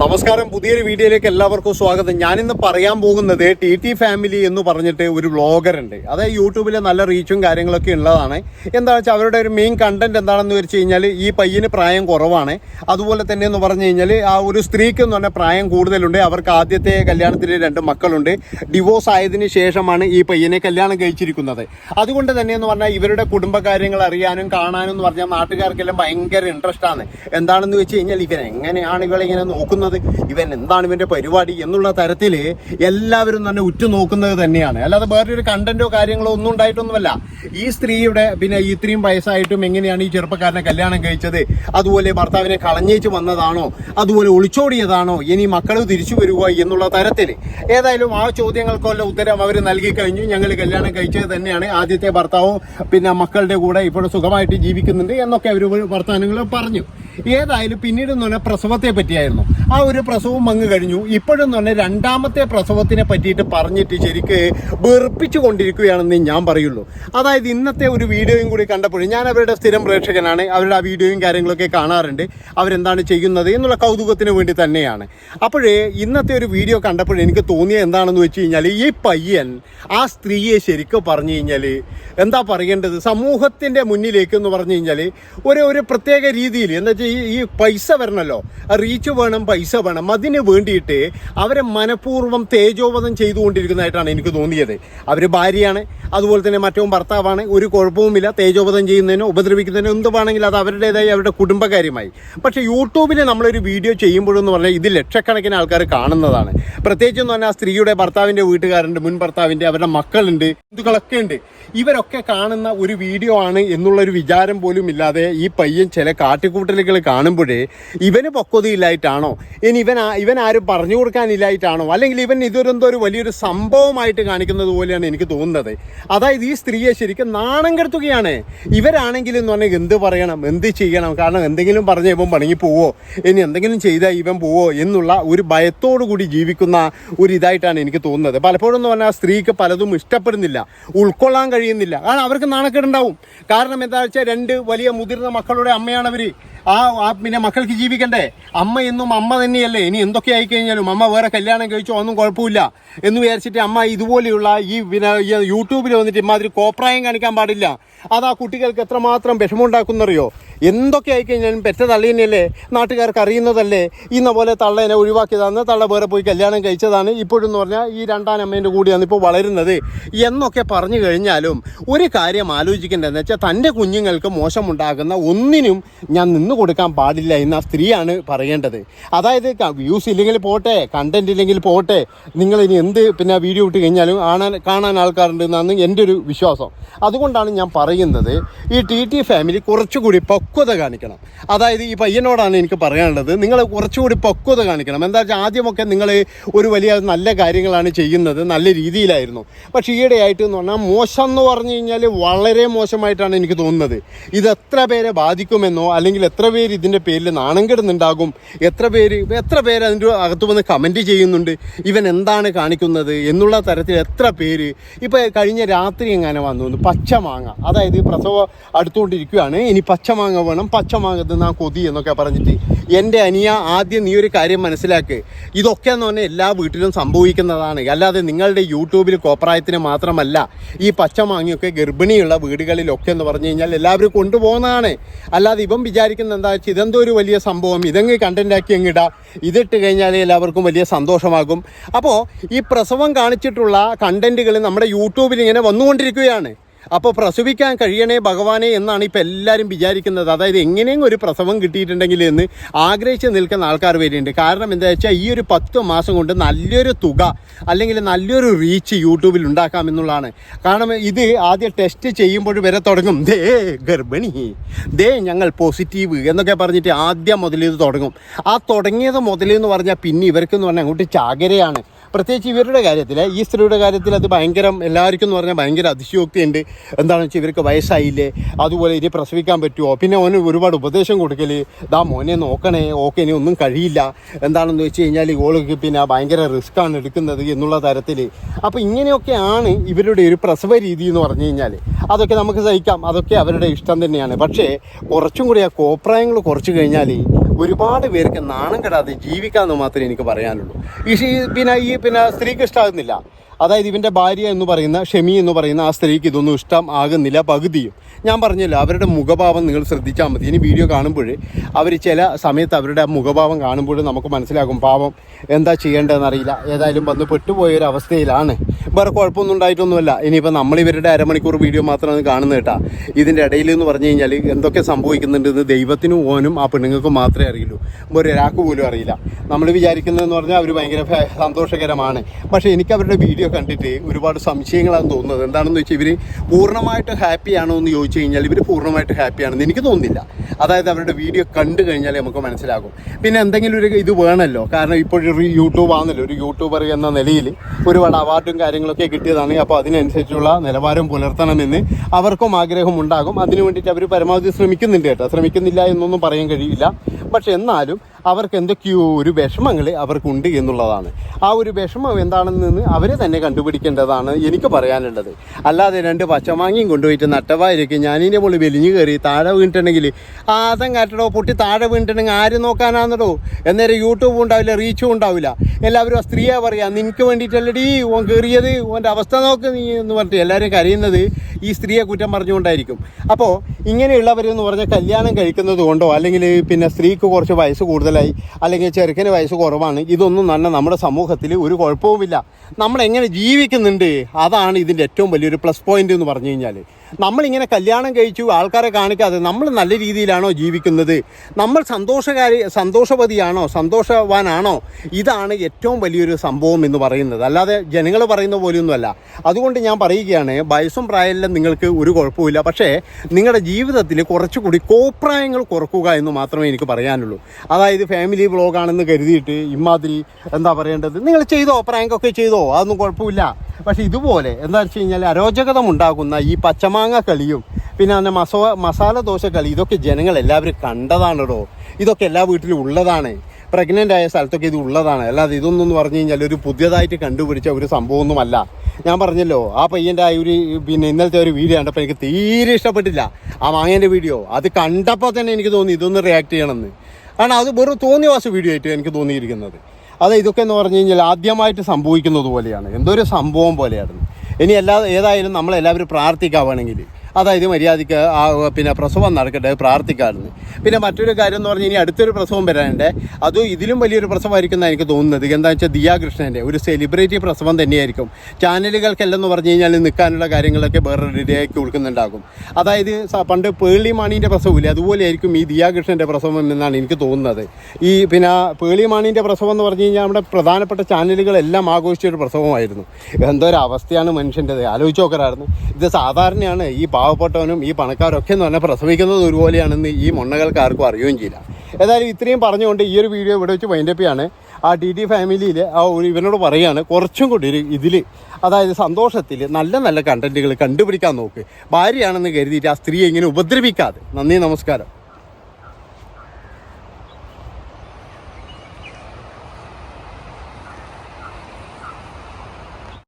നമസ്കാരം. പുതിയൊരു വീഡിയോയിലേക്ക് എല്ലാവർക്കും സ്വാഗതം. ഞാനിന്ന് പറയാൻ പോകുന്നത് ടി ടി ഫാമിലി എന്ന് പറഞ്ഞിട്ട് ഒരു വ്ളോഗർ ഉണ്ട് അതായത് യൂട്യൂബിൽ നല്ല റീച്ചും കാര്യങ്ങളൊക്കെ ഉള്ളതാണ്. എന്താണെന്ന് വെച്ചാൽ അവരുടെ ഒരു മെയിൻ കണ്ടന്റ് എന്താണെന്ന് വെച്ച് കഴിഞ്ഞാൽ ഈ പയ്യന് പ്രായം കുറവാണ്. അതുപോലെ തന്നെ എന്ന് പറഞ്ഞു കഴിഞ്ഞാൽ ആ ഒരു സ്ത്രീക്ക് എന്ന് പറഞ്ഞാൽ പ്രായം കൂടുതലുണ്ട്. അവർക്ക് ആദ്യത്തെ കല്യാണത്തിൽ രണ്ട് മക്കളുണ്ട്. ഡിവോഴ്സ് ആയതിന് ശേഷമാണ് ഈ പയ്യനെ കല്യാണം കഴിച്ചിരിക്കുന്നത്. അതുകൊണ്ട് തന്നെ എന്ന് പറഞ്ഞാൽ ഇവരുടെ കുടുംബകാര്യങ്ങൾ അറിയാനും കാണാനും എന്ന് പറഞ്ഞാൽ നാട്ടുകാർക്കെല്ലാം ഭയങ്കര ഇൻട്രസ്റ്റ് ആണ്. എന്താണെന്ന് വെച്ച് കഴിഞ്ഞാൽ ഇവരെങ്ങനെയാണ് ഇവളിങ്ങനെ നോക്കുന്നത്? ഇവൻ എന്താണ് ഇവന്റെ പരിപാടി എന്നുള്ള തരത്തിൽ എല്ലാവരും തന്നെ ഉറ്റുനോക്കുന്നത് തന്നെയാണ്. അല്ലാതെ വേറൊരു കണ്ടന്റോ കാര്യങ്ങളോ ഒന്നും ഉണ്ടായിട്ടൊന്നുമല്ല. ഈ സ്ത്രീയുടെ പിന്നെ ഇത്രയും വയസ്സായിട്ടും എങ്ങനെയാണ് ഈ ചെറുപ്പക്കാരനെ കല്യാണം കഴിച്ചത്? അതുപോലെ ഭർത്താവിനെ കളഞ്ഞേച്ച് വന്നതാണോ? അതുപോലെ ഒളിച്ചോടിയതാണോ? ഇനി മക്കൾ തിരിച്ചു വരുക എന്നുള്ള തരത്തിൽ ഏതായാലും ആ ചോദ്യങ്ങൾക്കുള്ള ഉത്തരം അവർ നൽകി കഴിഞ്ഞു. ഞങ്ങൾ കല്യാണം കഴിച്ചത് തന്നെയാണ്. ആദ്യത്തെ ഭർത്താവും പിന്നെ മക്കളുടെ കൂടെ ഇപ്പോഴും സുഖമായിട്ട് ജീവിക്കുന്നുണ്ട് എന്നൊക്കെ അവർ വർത്തമാനങ്ങൾ പറഞ്ഞു. ഏതായാലും പിന്നീട് എന്ന് പറഞ്ഞാൽ പ്രസവത്തെ പറ്റിയായിരുന്നു. ഒരു പ്രസവം അങ്ങ് കഴിഞ്ഞു. ഇപ്പോഴും തന്നെ രണ്ടാമത്തെ പ്രസവത്തിനെ പറ്റിയിട്ട് പറഞ്ഞിട്ട് ശരിക്ക് വെറുപ്പിച്ചു കൊണ്ടിരിക്കുകയാണെന്ന് ഞാൻ പറയുള്ളൂ. അതായത് ഇന്നത്തെ ഒരു വീഡിയോയും കൂടി കണ്ടപ്പോഴും ഞാൻ അവരുടെ സ്ഥിരം പ്രേക്ഷകനാണ്. അവരുടെ ആ വീഡിയോയും കാര്യങ്ങളൊക്കെ കാണാറുണ്ട്. അവരെന്താണ് ചെയ്യുന്നത് എന്നുള്ള കൗതുകത്തിന് വേണ്ടി തന്നെയാണ്. അപ്പോഴേ ഇന്നത്തെ ഒരു വീഡിയോ കണ്ടപ്പോഴും എനിക്ക് തോന്നിയത് എന്താണെന്ന് വെച്ച് കഴിഞ്ഞാൽ ഈ പയ്യൻ ആ സ്ത്രീയെ ശരിക്കും പറഞ്ഞു കഴിഞ്ഞാൽ എന്താ പറയേണ്ടത്? സമൂഹത്തിന്റെ മുന്നിലേക്ക് എന്ന് പറഞ്ഞു കഴിഞ്ഞാൽ ഒരു ഒരു പ്രത്യേക രീതിയിൽ എന്താ വെച്ചാൽ ഈ പൈസ വരണമല്ലോ റീച്ച് വേണം പൈസ വേണം. അതിന് വേണ്ടിയിട്ട് അവരെ മനഃപൂർവം തേജോവധം ചെയ്തുകൊണ്ടിരിക്കുന്നതായിട്ടാണ് എനിക്ക് തോന്നിയത്. അവർ ഭാര്യയാണ് അതുപോലെ തന്നെ മറ്റവും ഭർത്താവാണ്. ഒരു കുഴപ്പവുമില്ല. തേജോവധം ചെയ്യുന്നതിനോ ഉപദ്രവിക്കുന്നതിനോ എന്ത് വേണമെങ്കിൽ അത് അവരുടേതായി അവരുടെ കുടുംബകാര്യമായി. പക്ഷേ യൂട്യൂബിൽ നമ്മളൊരു വീഡിയോ ചെയ്യുമ്പോഴെന്ന് പറഞ്ഞാൽ ഇത് ലക്ഷക്കണക്കിന് ആൾക്കാർ കാണുന്നതാണ്. പ്രത്യേകിച്ച് എന്ന് പറഞ്ഞാൽ സ്ത്രീയുടെ ഭർത്താവിന്റെ വീട്ടുകാരുണ്ട് മുൻ ഭർത്താവിന്റെ അവരുടെ മക്കളുണ്ട് ബന്ധുക്കളൊക്കെ ഉണ്ട്. ഇവരൊക്കെ കാണുന്ന ഒരു വീഡിയോ ആണ് എന്നുള്ളൊരു വിചാരം പോലും ഇല്ലാതെ ഈ പയ്യൻ ചില കാട്ടിക്കൂട്ടലുകൾ കാണുമ്പോഴേ ഇവന് പക്വതയില്ലായിട്ടാണോ ഇനി ഇവൻ ഇവൻ ആരും പറഞ്ഞു കൊടുക്കാനില്ലായിട്ടാണോ? അല്ലെങ്കിൽ ഇവൻ ഇതൊരെന്തോ ഒരു വലിയൊരു സംഭവമായിട്ട് കാണിക്കുന്നത് പോലെയാണ് എനിക്ക് തോന്നുന്നത്. അതായത് ഈ സ്ത്രീയെ ശരിക്കും നാണം കെടുത്തുകയാണ്. ഇവരാണെങ്കിൽ എന്ന് പറഞ്ഞാൽ എന്ത് പറയണം? എന്ത് ചെയ്യണം? കാരണം എന്തെങ്കിലും പറഞ്ഞ ഇവൻ പണങ്ങി പോവോ? ഇനി എന്തെങ്കിലും ചെയ്താൽ ഇവൻ പോവോ? എന്നുള്ള ഒരു ഭയത്തോടു കൂടി ജീവിക്കുന്ന ഒരു ഇതായിട്ടാണ് എനിക്ക് തോന്നുന്നത്. പലപ്പോഴും എന്ന് പറഞ്ഞാൽ സ്ത്രീക്ക് പലതും ഇഷ്ടപ്പെടുന്നില്ല. ഉൾക്കൊള്ളാൻ കഴിയുന്നില്ല. കാരണം അവർക്ക് നാണക്കേടുണ്ടാവും. കാരണം എന്താ വെച്ചാൽ രണ്ട് വലിയ മുതിർന്ന മക്കളുടെ അമ്മയാണ് അവർ ആ ആ പിന്നെ മക്കൾക്ക് ജീവിക്കണ്ടേ? അമ്മ എന്നും അമ്മ തന്നെയല്ലേ. ഇനി എന്തൊക്കെ ആയി കഴിഞ്ഞാലും അമ്മ വേറെ കല്യാണം കഴിച്ചോ ഒന്നും കുഴപ്പമില്ല എന്ന് വിചാരിച്ചിട്ട് അമ്മ ഇതുപോലെയുള്ള ഈ പിന്നെ യൂട്യൂബിൽ വന്നിട്ട് ഇമാതിരി കോപ്രായം കാണിക്കാൻ പാടില്ല. അത് ആ കുട്ടികൾക്ക് എത്രമാത്രം വിഷമമുണ്ടാക്കുന്നറിയോ? എന്തൊക്കെ ആയിക്കഴിഞ്ഞാലും പെറ്റ തള്ളീനല്ലേ നാട്ടുകാർക്ക് അറിയുന്നതല്ലേ? ഇന്ന പോലെ തള്ളേനെ ഒഴിവാക്കിയതാണ് തള്ള വേറെ പോയി കല്യാണം കഴിച്ചതാണ്. ഇപ്പോഴെന്ന് പറഞ്ഞാൽ ഈ രണ്ടാം അമ്മേന്റെ കൂടിയാണ് ഇപ്പോൾ വളരുന്നത്. എന്നൊക്കെ പറഞ്ഞു കഴിഞ്ഞാലും ഒരു കാര്യം ആലോചിക്കേണ്ടതെന്ന് വെച്ചാൽ തന്റെ കുഞ്ഞുങ്ങൾക്ക് മോശമുണ്ടാകുന്ന ഒന്നിനും ഞാൻ നിന്ന് കൊടുക്കാൻ പാടില്ല എന്ന് ആ സ്ത്രീയാണ് പറയേണ്ടത്. അതായത് വ്യൂസ് ഇല്ലെങ്കിൽ പോട്ടെ കണ്ടന്റ് ഇല്ലെങ്കിൽ പോട്ടെ നിങ്ങൾ ഇനി എന്ത് പിന്നെ വീഡിയോ ഇട്ട് കഴിഞ്ഞാലും കാണാൻ കാണാൻ ആൾക്കാരുണ്ട് എന്നാണ് എന്റെ ഒരു വിശ്വാസം. അതുകൊണ്ടാണ് ഞാൻ പറയുന്നത് ഈ ടി ടി ഫാമിലി കുറച്ചുകൂടി പക്വത കാണിക്കണം. അതായത് ഈ പയ്യനോടാണ് എനിക്ക് പറയാനുള്ളത്. നിങ്ങൾ കുറച്ചുകൂടി പക്വത കാണിക്കണം. എന്താ വെച്ചാൽ ആദ്യമൊക്കെ നിങ്ങൾ ഒരു വലിയ നല്ല കാര്യങ്ങളാണ് ചെയ്യുന്നത്. നല്ല രീതിയിലായിരുന്നു. പക്ഷേ ഈയിടെയായിട്ട് എന്ന് പറഞ്ഞാൽ മോശം എന്ന് പറഞ്ഞു കഴിഞ്ഞാൽ വളരെ മോശമായിട്ടാണ് എനിക്ക് തോന്നുന്നത്. ഇത് എത്ര പേരെ ബാധിക്കുമെന്നോ അല്ലെങ്കിൽ എത്ര പേര് ഇതിന്റെ പേരിൽ നാണം കെടുന്നുണ്ടാകും എത്ര പേര് എത്ര പേര് അതിന്റെ അകത്ത് വന്ന് കമന്റ് ചെയ്യുന്നുണ്ട് ഇവൻ എന്താണ് കാണിക്കുന്നത് എന്നുള്ള തരത്തിൽ എത്ര പേര് ഇപ്പോൾ കഴിഞ്ഞ രാത്രി എങ്ങനെ വന്നു. പച്ച പച്ചമാങ്ങ അതായത് പ്രസവം അടുത്തുകൊണ്ടിരിക്കുകയാണ്. ഇനി പച്ചമാങ്ങ വേണം. പച്ചമാങ്ങ നാ കൊതി എന്നൊക്കെ പറഞ്ഞിട്ട് എന്റെ അനിയ ആദ്യം നീ ഒരു കാര്യം മനസ്സിലാക്ക്. ഇതൊക്കെ എന്ന് പറഞ്ഞാൽ എല്ലാ വീട്ടിലും സംഭവിക്കുന്നതാണ്. അല്ലാതെ നിങ്ങളുടെ യൂട്യൂബിൽ കോപ്രായത്തിന് മാത്രമല്ല ഈ പച്ചമാങ്ങയൊക്കെ ഗർഭിണിയുള്ള വീടുകളിലൊക്കെ എന്ന് പറഞ്ഞു കഴിഞ്ഞാൽ എല്ലാവരും കൊണ്ടുപോകുന്നതാണ്. അല്ലാതെ ഇവൻ വിചാരിക്കുന്ന എന്താ വെച്ചാൽ ഇതെന്തോ ഒരു വലിയ സംഭവം. ഇതങ്ങ് കണ്ടന്റാക്കി അങ്ങ് ഇതിട്ട് കഴിഞ്ഞാൽ എല്ലാവർക്കും വലിയ സന്തോഷമാകും. അപ്പോൾ ഈ പ്രസവം കാണിച്ചിട്ടുള്ള കണ്ടന്റുകൾ നമ്മുടെ യൂട്യൂബിൽ ഇങ്ങനെ വന്നുകൊണ്ടിരിക്കുകയാണ്. അപ്പോൾ പ്രസവിക്കാൻ കഴിയണേ ഭഗവാനെ എന്നാണ് ഇപ്പോൾ എല്ലാവരും വിചാരിക്കുന്നത്. അതായത് എങ്ങനെയും ഒരു പ്രസവം കിട്ടിയിട്ടുണ്ടെങ്കിൽ എന്ന് ആഗ്രഹിച്ച് നിൽക്കുന്ന ആൾക്കാർ വരെയുണ്ട്. കാരണം എന്താ വെച്ചാൽ ഈ ഒരു പത്ത് മാസം കൊണ്ട് നല്ലൊരു തുക അല്ലെങ്കിൽ നല്ലൊരു റീച്ച് യൂട്യൂബിൽ ഉണ്ടാക്കാം എന്നുള്ളതാണ്. കാരണം ഇത് ആദ്യം ടെസ്റ്റ് ചെയ്യുമ്പോൾ വരെ തുടങ്ങും. ദേ ഗർഭിണി. ദേ ഞങ്ങൾ പോസിറ്റീവ് എന്നൊക്കെ പറഞ്ഞിട്ട് ആദ്യം മുതൽ ഇത് തുടങ്ങും. ആ തുടങ്ങിയത് മുതൽ എന്ന് പറഞ്ഞാൽ പിന്നെ ഇവർക്കെന്ന് പറഞ്ഞാൽ അങ്ങോട്ട് ചാകരയാണ്. പ്രത്യേകിച്ച് ഇവരുടെ കാര്യത്തിൽ ഈ സ്ത്രീയുടെ കാര്യത്തിൽ അത് ഭയങ്കരം എല്ലാവർക്കും എന്ന് പറഞ്ഞാൽ ഭയങ്കര അതിശയോക്തിയുണ്ട്. എന്താണെന്ന് വെച്ചാൽ ഇവർക്ക് വയസ്സായില്ലേ അതുപോലെ ഇനി പ്രസവിക്കാൻ പറ്റുമോ പിന്നെ ഓന് ഒരുപാട് ഉപദേശം കൊടുക്കൽ ദാ മോനെ നോക്കണേ ഓക്കെ ഇനി ഒന്നും കഴിയില്ല. എന്താണെന്ന് വെച്ച് കഴിഞ്ഞാൽ ഓൾക്ക് പിന്നെ ഭയങ്കര റിസ്ക്കാണ് എടുക്കുന്നത് എന്നുള്ള തരത്തിൽ അപ്പോൾ ഇങ്ങനെയൊക്കെയാണ് ഇവരുടെ ഒരു പ്രസവ രീതി എന്ന് പറഞ്ഞു കഴിഞ്ഞാൽ അതൊക്കെ നമുക്ക് സഹിക്കാം അതൊക്കെ അവരുടെ ഇഷ്ടം തന്നെയാണ്. പക്ഷേ കുറച്ചും കൂടി ആ കോപ്രായങ്ങൾ കുറച്ച് കഴിഞ്ഞാൽ ഒരുപാട് പേർക്ക് നാണം കെടാതെ ജീവിക്കാമെന്ന് മാത്രമേ എനിക്ക് പറയാനുള്ളൂ. ഈ പിന്നെ ഈ പിന്നെ സ്ത്രീക്ക് ഇഷ്ടമാകുന്നില്ല അതായത് ഇവന്റെ ഭാര്യ എന്ന് പറയുന്ന ഷെമി എന്ന് പറയുന്ന ആ സ്ത്രീക്ക് ഇതൊന്നും ഇഷ്ടം ആകുന്നില്ല പകുതിയും. ഞാൻ പറഞ്ഞല്ലോ അവരുടെ മുഖഭാവം നിങ്ങൾ ശ്രദ്ധിച്ചാൽ മതി. ഇനി വീഡിയോ കാണുമ്പോൾ അവർ ചില സമയത്ത് അവരുടെ മുഖഭാവം കാണുമ്പോൾ നമുക്ക് മനസ്സിലാകും പാവം എന്താ ചെയ്യേണ്ടതെന്ന് അറിയില്ല. ഏതായാലും വന്ന് പെട്ടുപോയ ഒരു അവസ്ഥയിലാണ് വേറെ കുഴപ്പമൊന്നും ഉണ്ടായിട്ടൊന്നുമല്ല. ഇനിയിപ്പോൾ നമ്മൾ ഇവരുടെ അരമണിക്കൂർ വീഡിയോ മാത്രമാണ് കാണുന്നത് കേട്ടാ. ഇതിന്റെ ഇടയിൽ എന്ന് പറഞ്ഞു കഴിഞ്ഞാൽ എന്തൊക്കെ സംഭവിക്കുന്നുണ്ടെന്ന് ദൈവത്തിനും ഓനും ആ പെണ്ണുങ്ങൾക്കും മാത്രമേ അറിയുള്ളൂ. ഒരു ഒരാൾക്ക് പോലും അറിയില്ല. നമ്മൾ വിചാരിക്കുന്നതെന്ന് പറഞ്ഞാൽ അവർ ഭയങ്കര സന്തോഷകരമാണ്. പക്ഷേ എനിക്ക് അവരുടെ വീഡിയോ കണ്ടിട്ട് ഒരുപാട് സംശയങ്ങളാണ് തോന്നുന്നത്. എന്താണെന്ന് വെച്ചാൽ ഇവർ പൂർണമായിട്ട് ആണോ എന്ന് ചോദിച്ചു കഴിഞ്ഞാൽ ഇവർ പൂർണമായിട്ട് ഹാപ്പി ആണെന്ന് എനിക്ക് തോന്നുന്നില്ല. അതായത് അവരുടെ വീഡിയോ കണ്ടു കഴിഞ്ഞാൽ നമുക്ക് മനസ്സിലാകും. പിന്നെ എന്തെങ്കിലും ഒരു ഇത് വേണമല്ലോ കാരണം ഇപ്പോഴൊരു യൂട്യൂബ് ആണല്ലോ. ഒരു യൂട്യൂബർ എന്ന നിലയിൽ ഒരുപാട് അവാർഡും കാര്യങ്ങളൊക്കെ കിട്ടിയതാണ്. അപ്പോൾ അതിനനുസരിച്ചുള്ള നിലവാരം പുലർത്തണമെന്ന് അവർക്കും ആഗ്രഹം ഉണ്ടാകും. അതിനു വേണ്ടിയിട്ട് അവർ പരമാവധി ശ്രമിക്കുന്നുണ്ട് കേട്ടോ. ശ്രമിക്കുന്നില്ല എന്നൊന്നും പറയാൻ കഴിയില്ല. പക്ഷെ എന്നാലും അവർക്ക് എന്തൊക്കെയോ ഒരു വിഷമങ്ങൾ അവർക്കുണ്ട് എന്നുള്ളതാണ്. ആ ഒരു വിഷമം എന്താണെന്ന് അവർ തന്നെ കണ്ടുപിടിക്കേണ്ടതാണ് എനിക്ക് പറയാനുള്ളത്. അല്ലാതെ രണ്ട് പച്ചമാങ്ങയും കൊണ്ടുപോയിട്ട് നട്ടവായിരിക്കും. ഞാനിന്റെ മുകളിൽ വെലിഞ്ഞു കയറി താഴെ വീണിട്ടുണ്ടെങ്കിൽ ആദം കാറ്റടോ പൊട്ടി താഴെ വീണിട്ടുണ്ടെങ്കിൽ ആര് നോക്കാനാണെന്നടോ? എന്നേരം യൂട്യൂബും ഉണ്ടാവില്ല റീച്ചും ഉണ്ടാവില്ല. എല്ലാവരും ആ സ്ത്രീയാ പറയാ നിനക്ക് വേണ്ടിയിട്ടല്ലടി ഓൻ കയറിയത് ഓന്റെ അവസ്ഥ നോക്ക് നീ എന്ന് പറഞ്ഞിട്ട് എല്ലാവരും കരയുന്നത് ഈ സ്ത്രീയെ കുറ്റം പറഞ്ഞുകൊണ്ടായിരിക്കും. അപ്പോൾ ഇങ്ങനെയുള്ളവരെന്ന് പറഞ്ഞാൽ കല്യാണം കഴിക്കുന്നത് കൊണ്ടോ അല്ലെങ്കിൽ പിന്നെ സ്ത്രീക്ക് കുറച്ച് വയസ്സ് കൂടുതലായി അല്ലെങ്കിൽ ചെറുക്കന് വയസ്സ് കുറവാണ് ഇതൊന്നും തന്നെ നമ്മുടെ സമൂഹത്തിൽ ഒരു കുഴപ്പവുമില്ല. നമ്മൾ എങ്ങനെ ജീവിക്കുന്നുണ്ട്. അതാണ് ഇതിന്റെ ഏറ്റവും വലിയൊരു പ്ലസ് പോയിന്റ് എന്ന് പറഞ്ഞു കഴിഞ്ഞാൽ നമ്മളിങ്ങനെ കല്യാണം കഴിച്ചു ആൾക്കാരെ കാണിക്കാതെ നമ്മൾ നല്ല രീതിയിലാണോ ജീവിക്കുന്നത്? നമ്മൾ സന്തോഷകാരി സന്തോഷവതിയാണോ സന്തോഷവാനാണോ? ഇതാണ് ഏറ്റവും വലിയൊരു സംഭവം എന്ന് പറയുന്നത്. അല്ലാതെ ജനങ്ങൾ പറയുന്ന പോലെയൊന്നുമല്ല. അതുകൊണ്ട് ഞാൻ പറയുകയാണ് വയസ്സും പ്രായമെല്ലാം നിങ്ങൾക്ക് ഒരു കുഴപ്പമില്ല പക്ഷേ നിങ്ങളുടെ ജീവിതത്തിൽ കുറച്ചുകൂടി കോപ്രായങ്ങൾ കുറക്കുക എന്ന് മാത്രമേ എനിക്ക് പറയാനുള്ളൂ. അതായത് ഫാമിലി വ്ളോഗാണെന്ന് കരുതിയിട്ട് ഇമാതിരി എന്താ പറയേണ്ടത്? നിങ്ങൾ ചെയ്തോ? പ്രാങ്കൊക്കെ ചെയ്തോ? അതൊന്നും കുഴപ്പമില്ല. പക്ഷേ ഇതുപോലെ എന്താ വെച്ച് കഴിഞ്ഞാൽ അരോചകതമുണ്ടാകുന്ന ഈ ഈ പച്ചമാങ്ങ കളിയും. പിന്നെ അതിന്റെ മസോ മസാല ദോശ കളി ഇതൊക്കെ ജനങ്ങൾ എല്ലാവരും കണ്ടതാണ് കേട്ടോ ഇതൊക്കെ എല്ലാ വീട്ടിലും ഉള്ളതാണ്. പ്രഗ്നന്റ് ആയ സ്ഥലത്തൊക്കെ ഇത് ഉള്ളതാണ്. അല്ലാതെ ഇതൊന്നും പറഞ്ഞു കഴിഞ്ഞാൽ ഒരു പുതിയതായിട്ട് കണ്ടുപിടിച്ച ഒരു സംഭവമൊന്നുമല്ല. ഞാൻ പറഞ്ഞല്ലോ ആ പയ്യന്റെ ആ ഒരു പിന്നെ ഇന്നലത്തെ ഒരു വീഡിയോ കണ്ടപ്പോൾ എനിക്ക് തീരെ ഇഷ്ടപ്പെട്ടില്ല. ആ മാങ്ങേന്റെ വീഡിയോ അത് കണ്ടപ്പോൾ തന്നെ എനിക്ക് തോന്നി ഇതൊന്ന് റിയാക്ട് ചെയ്യണമെന്ന്. കാരണം അത് വെറും തോന്നിയ വീഡിയോ ആയിട്ട് എനിക്ക് തോന്നിയിരിക്കുന്നത്. അത് ഇതൊക്കെ എന്ന് പറഞ്ഞു കഴിഞ്ഞാൽ ആദ്യമായിട്ട് സംഭവിക്കുന്നത് പോലെയാണ്. എന്തോ ഒരു സംഭവം പോലെയായിരുന്നു. ഇനി എല്ലാ ഏതായാലും നമ്മളെല്ലാവരും പ്രാർത്ഥിക്കാവാണെങ്കിൽ അതായത് മര്യാദയ്ക്ക് ആ പിന്നെ പ്രസവം നടക്കട്ടെ പ്രാർത്ഥിക്കാറുണ്ട്. പിന്നെ മറ്റൊരു കാര്യം എന്ന് പറഞ്ഞാൽ ഇനി അടുത്തൊരു പ്രസവം വരാനുണ്ട്. അതും ഇതിലും വലിയൊരു പ്രസവമായിരിക്കും എനിക്ക് തോന്നുന്നത്. എന്താ വെച്ചാൽ ദിയാകൃഷ്ണന്റെ ഒരു സെലിബ്രിറ്റി പ്രസവം തന്നെയായിരിക്കും. ചാനലുകൾക്കെല്ലാം പറഞ്ഞു കഴിഞ്ഞാൽ നിൽക്കാനുള്ള കാര്യങ്ങളൊക്കെ വേറെ റെഡിയാക്കി കൊടുക്കുന്നുണ്ടാകും. അതായത് പണ്ട് പേളി മാണീന്റെ പ്രസവമില്ലേ? അതുപോലെ ആയിരിക്കും ഈ ദിയാകൃഷ്ണന്റെ പ്രസവം എന്നാണ് എനിക്ക് തോന്നുന്നത്. ഈ പിന്നെ പേളി മാണീന്റെ പ്രസവം എന്ന് പറഞ്ഞു കഴിഞ്ഞാൽ നമ്മുടെ പ്രധാനപ്പെട്ട ചാനലുകളെല്ലാം ആഘോഷിച്ച ഒരു പ്രസവമായിരുന്നു. എന്തോ ഒരു അവസ്ഥയാണ് മനുഷ്യന്റെത്. ആലോചിച്ച് നോക്കറായിരുന്നു ഇത് സാധാരണയാണ് ഈ പാവപ്പെട്ടവനും ഈ പണക്കാരൊക്കെ എന്ന് പറഞ്ഞാൽ പ്രസവിക്കുന്നത് ഒരുപോലെയാണെന്ന് ഈ മൊണ്ണകൾക്ക് ആർക്കും അറിയുകയും ചെയ്യില്ല. ഏതായാലും ഇത്രയും പറഞ്ഞുകൊണ്ട് ഈ ഒരു വീഡിയോ ഇവിടെ വെച്ച് വൈൻഡപ്പിയാണ് ആ ടി ടി ഫാമിലിയിൽ ആ ഒരു ഇവനോട് പറയുകയാണ് കുറച്ചും കൂടി ഒരു ഇതിൽ അതായത് സന്തോഷത്തിൽ നല്ല നല്ല കണ്ടന്റുകൾ കണ്ടുപിടിക്കാൻ നോക്ക്. ഭാര്യയാണെന്ന് കരുതിയിട്ട് ആ സ്ത്രീയെ ഇങ്ങനെ ഉപദ്രവിക്കാതെ. നന്ദി നമസ്കാരം.